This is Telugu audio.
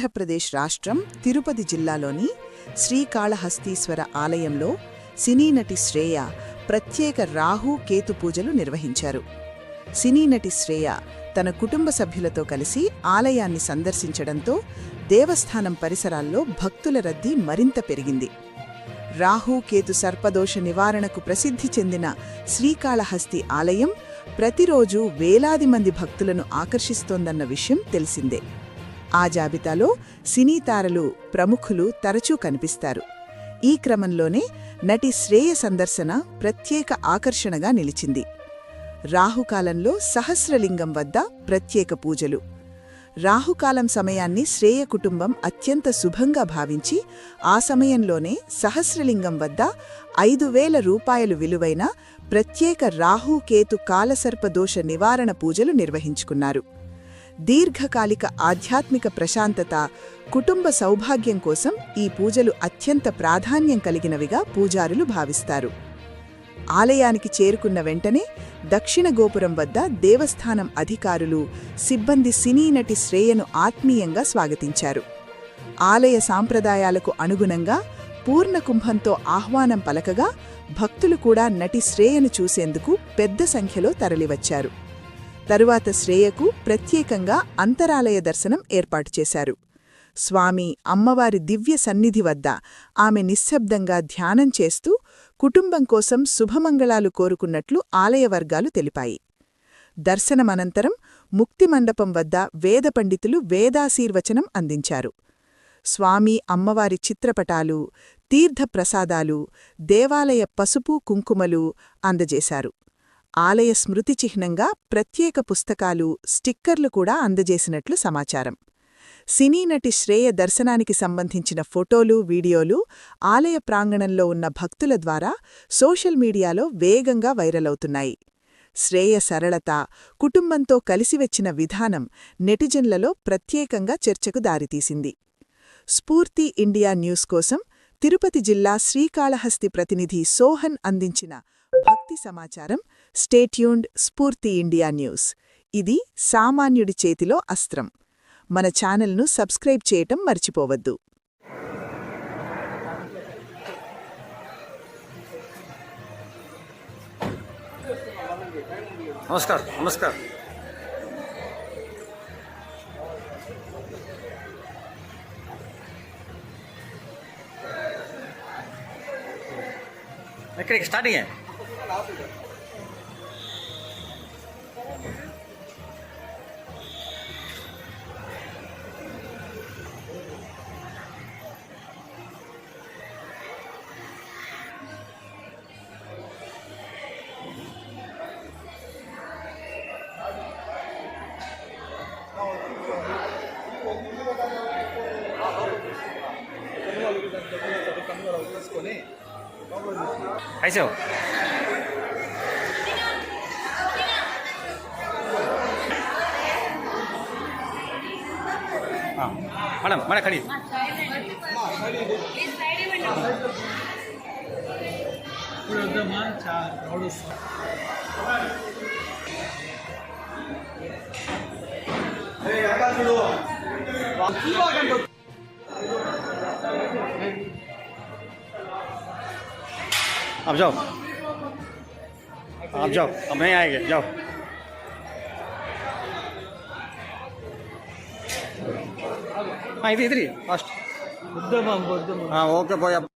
ఆంధ్రప్రదేశ్ రాష్ట్రం తిరుపతి జిల్లాలోని శ్రీకాళహస్తీశ్వర ఆలయంలో సినీ నటి శ్రేయ ప్రత్యేక రాహు కేతు పూజలు నిర్వహించారు. సినీ నటి శ్రేయ తన కుటుంబ సభ్యులతో కలిసి ఆలయాన్ని సందర్శించడంతో దేవస్థానం పరిసరాల్లో భక్తుల రద్దీ మరింత పెరిగింది. రాహు కేతు సర్పదోష నివారణకు ప్రసిద్ధి చెందిన శ్రీకాళహస్తి ఆలయం ప్రతిరోజు వేలాది మంది భక్తులను ఆకర్షిస్తోందన్న విషయం తెలిసిందే. ఆ జాబితాలో సినీ తారలు ప్రముఖులు తరచూ కనిపిస్తారు. ఈ క్రమంలోనే నటి శ్రేయ సందర్శన ప్రత్యేక ఆకర్షణగా నిలిచింది. రాహుకాలంలో సహస్రలింగం వద్ద ప్రత్యేక పూజలు. రాహుకాలం సమయాన్ని శ్రేయ కుటుంబం అత్యంత శుభంగా భావించి ఆ సమయంలోనే సహస్రలింగం వద్ద ఐదు వేల రూపాయలు విలువైన ప్రత్యేక రాహుకేతు కాలసర్పదోష నివారణ పూజలు నిర్వహించుకున్నారు. దీర్ఘకాలిక ఆధ్యాత్మిక ప్రశాంతత కుటుంబ సౌభాగ్యం కోసం ఈ పూజలు అత్యంత ప్రాధాన్యం కలిగినవిగా పూజారులు భావిస్తారు. ఆలయానికి చేరుకున్న వెంటనే దక్షిణ గోపురం వద్ద దేవస్థానం అధికారులు సిబ్బంది సినీ నటి శ్రేయను ఆత్మీయంగా స్వాగతించారు. ఆలయ సాంప్రదాయాలకు అనుగుణంగా పూర్ణ కుంభంతో ఆహ్వానం పలకగా భక్తులు కూడా నటి శ్రేయను చూసేందుకు పెద్ద సంఖ్యలో తరలివచ్చారు. తరువాత శ్రేయకు ప్రత్యేకంగా అంతరాలయ దర్శనం ఏర్పాటు చేశారు. స్వామి అమ్మవారి దివ్య సన్నిధి వద్ద ఆమె నిశ్శబ్దంగా ధ్యానం చేస్తూ కుటుంబం కోసం శుభమంగళాలు కోరుకున్నట్లు ఆలయ వర్గాలు తెలిపాయి. దర్శనమనంతరం ముక్తి మండపం వద్ద వేద పండితులు వేదాశీర్వచనం అందించారు. స్వామి అమ్మవారి చిత్రపటాలు తీర్థప్రసాదాలు దేవాలయ పసుపు కుంకుమలు అందజేశారు. ఆలయ స్మృతి చిహ్నంగా ప్రత్యేక పుస్తకాలు స్టిక్కర్లు కూడా అందజేసినట్లు సమాచారం. సినీ నటి శ్రేయ దర్శనానికి సంబంధించిన ఫోటోలు వీడియోలు ఆలయ ప్రాంగణంలో ఉన్న భక్తుల ద్వారా సోషల్ మీడియాలో వేగంగా వైరలవుతున్నాయి శ్రేయ సరళత కుటుంబంతో కలిసివెచ్చిన విధానం నెటిజన్లలో ప్రత్యేకంగా చర్చకు దారితీసింది. స్ఫూర్తి ఇండియా న్యూస్ కోసం తిరుపతి జిల్లా శ్రీకాళహస్తి ప్రతినిధి సోహన్ అందించిన భక్తి సమాచారం స్టేట్యూండ్ స్ఫూర్తి ఇండియా న్యూస్ ఇది సామాన్యుడి చేతిలో అస్త్రం. మన ఛానల్ను సబ్స్క్రైబ్ చేయటం మర్చిపోవద్దు. నమస్కారం నమస్కారం. ఎక్కడికి స్టార్టింగ్? আইসো மேடம் மேடம் கடி Hey, I got you. अब जाओ। आप जाओ। अब नहीं आएँगे। जाओ। हाँ इधर इधर ही फास्ट हाँ ओके भाई